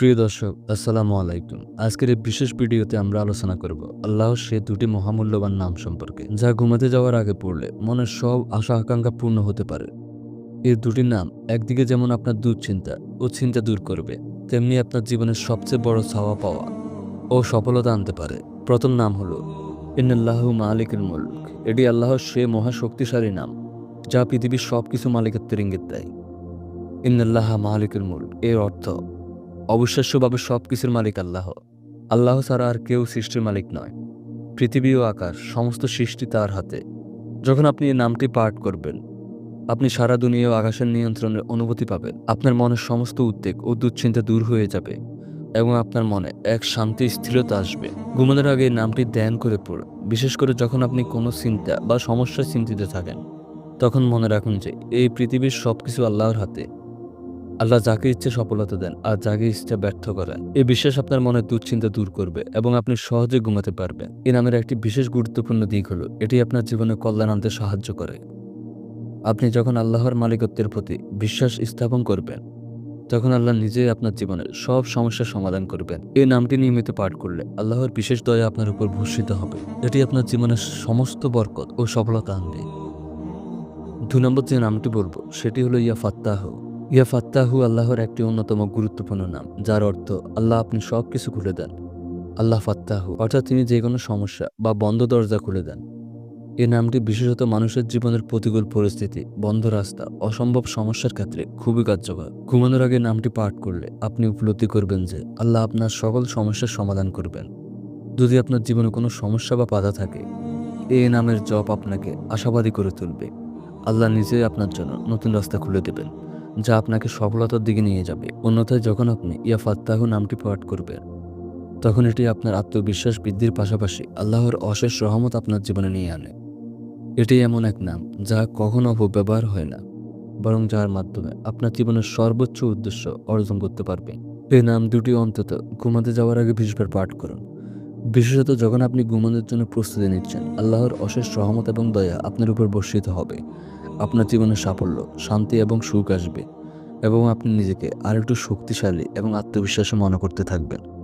প্রিয় দর্শক, আসসালামু আলাইকুম। আজকের এই বিশেষ ভিডিওতে আমরা আলোচনা করব আল্লাহর সে দুটি মহামূল্যবান নাম সম্পর্কে, যা ঘুমাতে যাওয়ার আগে পড়লে মনের সব আশা আকাঙ্ক্ষা পূর্ণ হতে পারে। এই দুটি নাম একদিকে যেমন আপনার দুশ্চিন্তা ও চিন্তা দূর করবে, তেমনি আপনার জীবনের সবচেয়ে বড় ছাওয়া পাওয়া ও সফলতা আনতে পারে। প্রথম নাম হলো, ইন্নাল্লাহু মালিকুল মুলক। এটি আল্লাহর সে মহাশক্তিশালী নাম, যা পৃথিবীর সব কিছু মালিকত্বের ইঙ্গিত দেয়। ইন্নাল্লাহা মালিকুল মুলক এর অর্থ অবিশ্বাস্যভাবে সব কিছুর মালিক আল্লাহ। আল্লাহ ছাড়া আর কেউ সৃষ্টির মালিক নয়। পৃথিবী ও আকাশ, সমস্ত সৃষ্টি তার হাতে। যখন আপনি এই নামটি পাঠ করবেন, আপনি সারা দুনিয়া ও আকাশের নিয়ন্ত্রণের অনুভূতি পাবেন। আপনার মনের সমস্ত উদ্বেগ ও দুশ্চিন্তা দূর হয়ে যাবে এবং আপনার মনে এক শান্তি, স্থিরতা আসবে। ঘুমানোর আগে নামটি ধ্যান করে পড়ুন। বিশেষ করে যখন আপনি কোনো চিন্তা বা সমস্যায় চিন্তিত থাকেন, তখন মনে রাখুন যে এই পৃথিবীর সব কিছু আল্লাহর হাতে। আল্লাহ যাকে ইচ্ছে সফলতা দেন আর যাকে ইচ্ছে ব্যর্থ করেন। এই বিশ্বাস আপনার মনের দুশ্চিন্তা দূর করবে এবং আপনি সহজে ঘুমাতে পারবেন। এই নামের একটি বিশেষ গুরুত্বপূর্ণ দিক হলো, এটি আপনার জীবনে কল্যাণ আনতে সাহায্য করে। আপনি যখন আল্লাহর মালিকত্বের প্রতি বিশ্বাস স্থাপন করবেন, তখন আল্লাহ নিজেই আপনার জীবনের সব সমস্যার সমাধান করবেন। এই নামটি নিয়মিত পাঠ করলে আল্লাহর বিশেষ দয়া আপনার উপর ভূষিত হবে। এটি আপনার জীবনের সমস্ত বরকত ও সফলতা আনবে। দু নম্বর যে নামটি বলব, সেটি হলো ইয়া ফাত্তাহ ইয়া ফাত্তাহু আল্লাহর একটি অন্যতম গুরুত্বপূর্ণ নাম, যার অর্থ আল্লাহ আপনি সব কিছু খুলে দেন। আল্লাহ ফাত্তাহু, অর্থাৎ তিনি যে কোনো সমস্যা বা বন্ধ দরজা খুলে দেন। এই নামটি বিশেষত মানুষের জীবনের প্রতিকূল পরিস্থিতি, বন্ধ রাস্তা, অসম্ভব সমস্যার ক্ষেত্রে খুবই কার্যকর। ঘুমানোর আগে নামটি পাঠ করলে আপনি উপলব্ধি করবেন যে আল্লাহ আপনার সকল সমস্যার সমাধান করবেন। যদি আপনার জীবনে কোনো সমস্যা বা বাধা থাকে এই নামের জপ আপনাকে আশাবাদী করে তুলবে। আল্লাহ নিজেই আপনার জন্য নতুন রাস্তা খুলে দেবেন। যা আপনাকে সফলতার দিকে নিয়ে যাবে। অন্যথায় যখন আপনি ইয়া ফাত্তাহু নামটি পাঠ করবেন, তখন এটি আপনার আত্মবিশ্বাস বৃদ্ধির পাশাপাশি আল্লাহর অশেষ রহমত আপনার জীবনে নিয়ে আনে। এটি এমন এক নাম যা কখনো অপব্যবহার হয় না, বরং যার মাধ্যমে আপনার জীবনের সর্বোচ্চ উদ্দেশ্য অর্জন করতে পারবে এই নাম দুটি অন্তত ঘুমাতে যাওয়ার আগে বিশবার পাঠ করুন। বিশেষত যখন আপনি ঘুমানোর জন্য প্রস্তুতি নিচ্ছেন, আল্লাহর অশেষ রহমত এবং দয়া আপনার উপর বর্ষিত হবে। আপনার জীবনে সাফল্য, শান্তি এবং সুখ আসবে। এবং আপনি নিজেকে আরেকটু শক্তিশালী এবং আত্মবিশ্বাসী মনে করতে থাকবেন।